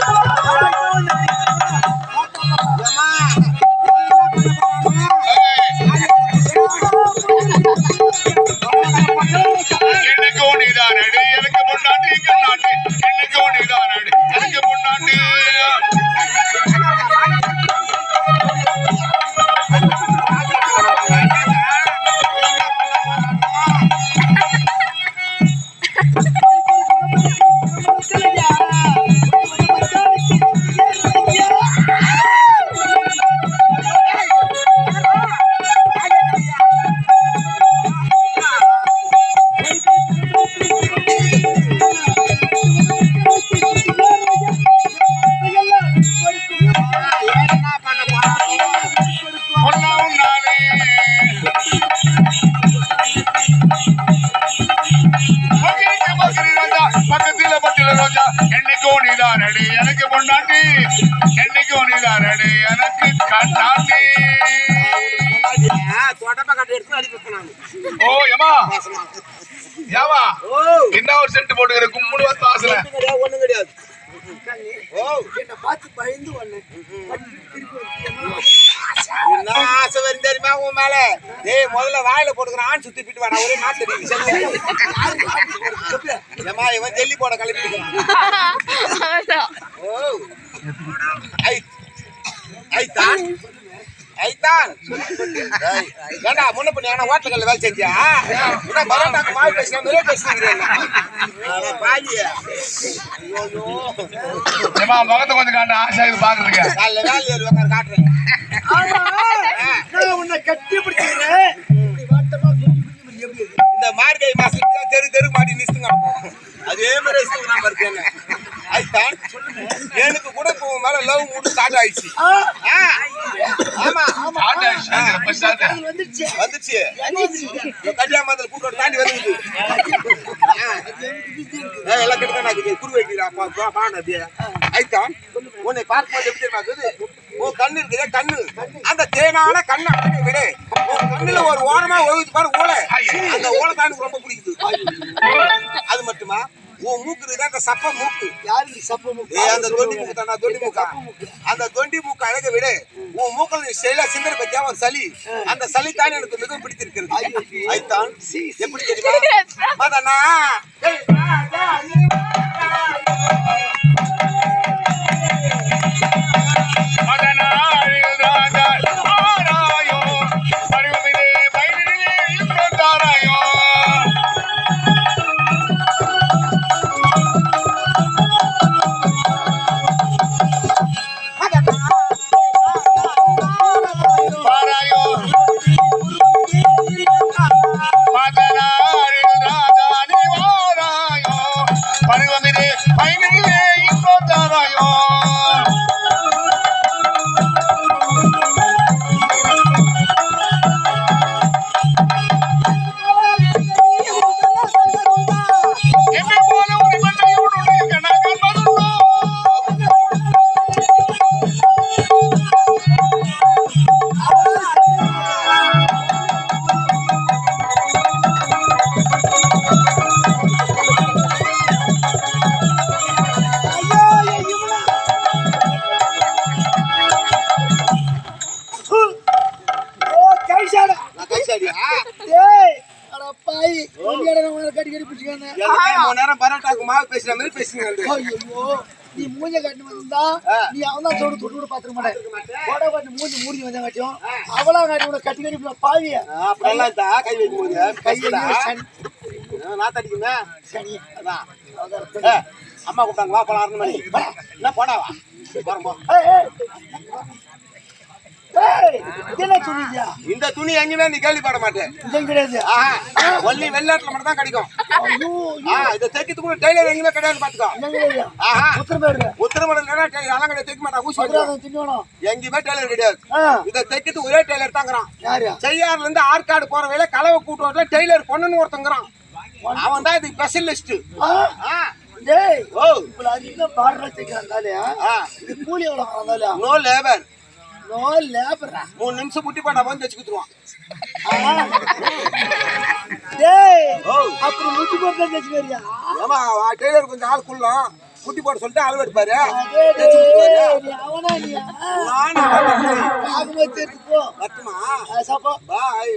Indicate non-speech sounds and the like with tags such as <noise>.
Hallelujah. எனக்கு என்னைக்கும் நீதான் அடி எனக்கு கண்ணாடி. ஓ ஏமா. ஏமா. என்ன ஒரு சென்ட் போட்டுக்கிற? கும்முடு வந்து வாசல. ஒண்ணும் கிடையாது என்னை பார்த்து பயந்து என்ன ஆசை வரும் தெரியுமா உன் மேல? டேய் முதல்ல வாயில போட்டுக்கிறான் சுத்தி பிட்டு வாடா ஒரே நாட்டு <laughs> ஏமா இவன் ஜெல்லி போட கிளப்பிட்டு ஓ ஐ ஐத்தான் ஐத்தான் ஏய், ஏண்டா முன்ன பண்ணி ஆனா ஹோட்டல்ல வேலை செஞ்சியா? என்ன பரோட்டாக்கு மாவு பேசுற மாதிரியே பேசுறீங்க பாஜி ஐயோ ஏமா முகத்தை கொஞ்சம் காட்ட ஆசை இது பாக்குறதுக்கு. காலைல வேலை ஏறி உட்கார் காட்டுறேன். உன்னை கட்டி பிடிச்சிக்கிறேன்? இந்த மார்கழி தான் தெரு தெரு மாட்டி நிறுத்துங்க அதே மாதிரி இருக்கேன் எனக்கு கூட இப்போ உன் மேல லவ் மூடு ஸ்டார்ட் ஆயிடுச்சு. ஆமா வந்துருச்சு. வந்துச்சு இந்த கல்யாணத்துல கூட்டோட தாண்டி வந்துருது ஆ, எல்லாம் கிட்ட குரு வைக்கிறா பான அப்படியே. ஐத்தான் உன்னை பார்க்கும்போது எப்படி தெரியுமா இருக்குது? உன் கண்ணு இருக்குதே கண்ணு. அந்த தேனான கண்ணை விடு. உன் கண்ணுல ஒரு ஓரமா ஒழுகுது பாரு ஓலை. அந்த ஓலை எனக்கு ரொம்ப பிடிக்குது. அது மட்டுமா? உன் மூக்கு. இருக்குதே அந்த சப்ப மூக்கு? சப்பமும் ஏய் அந்த தொண்டி மூக்கு தானா தொண்டி மூக்கா? அந்த தொண்டி மூக்கு அழக விடு. உன் மூக்கல் நீ செயலா சிந்தனை பத்தியா? ஒரு சளி. அந்த சளி தான் எனக்கு மிகவும் பிடித்திருக்கிறது. ஐத்தான் எப்படி தெரியுமா? மதனா மூணு நேரம் பரோட்டாக்கு மாவு பேசுற மாதிரி பேசுங்க ஐயோ நீ மூஞ்ச கட்டி வந்தா நீ அவன் தான் சொல்லிட்டு தொட்டு கூட பாத்துக்க மாட்டேன். போட கட்டி மூஞ்சி மூடி வந்தா காட்டியும். அவளா காட்டி உனக்கு கட்டி கட்டி பாவிய? அப்படியெல்லாம் இருந்தா கை வைக்கும் போது. கை கையில நான் தடிக்குமே சனி. அதான். அம்மா கூப்பிட்டாங்க வா போலாம் ஆறு மணி என்ன போடாவா போறோம் போ. என்ன இந்த துணி எங்கேயுமே நீ கேள்விப்பட மாட்டேன். கிடையாது ஒல்லி வெளிநாட்டுல மட்டும் தான் கிடைக்கும் இதை தைக்கிறதுக்கு கூட டெய்லர் எங்கேயுமே கிடையாது பாத்துக்கோ உத்தரமேடு டெய்லர் அதெல்லாம் கிடையாது தைக்க மாட்டாங்க ஊசி திங்கணும் எங்கேயுமே டெய்லர் கிடையாது. இதை தைக்கிறதுக்கு ஒரே டெய்லர் தாங்கிறான் யாரு? செய்யாறுல இருந்து ஆற்காடு போற வேலை கலவை கூட்டுறதுல டெய்லர் பொண்ணுன்னு ஒருத்தங்கிறான். அவன் தான் இது ஸ்பெஷலிஸ்ட் டேய் ஓ. இப்போ இது கூலி எவ்வளோ நோ லேபர் நோ லேபரா. மூணு நிமிஷம் முட்டி போட்டா வந்து தைச்சு குத்துருவான். டேய் அப்புறம் முட்டி போட்டு தைச்சுக்கிறியா ஆமா டெய்லர் கொஞ்சம் ஆள் குள்ளம். குட்டி போட சொல்லிட்டு அளவு எடுப்பாரு. நானும் வரட்டுமா? சப்போ பாய்.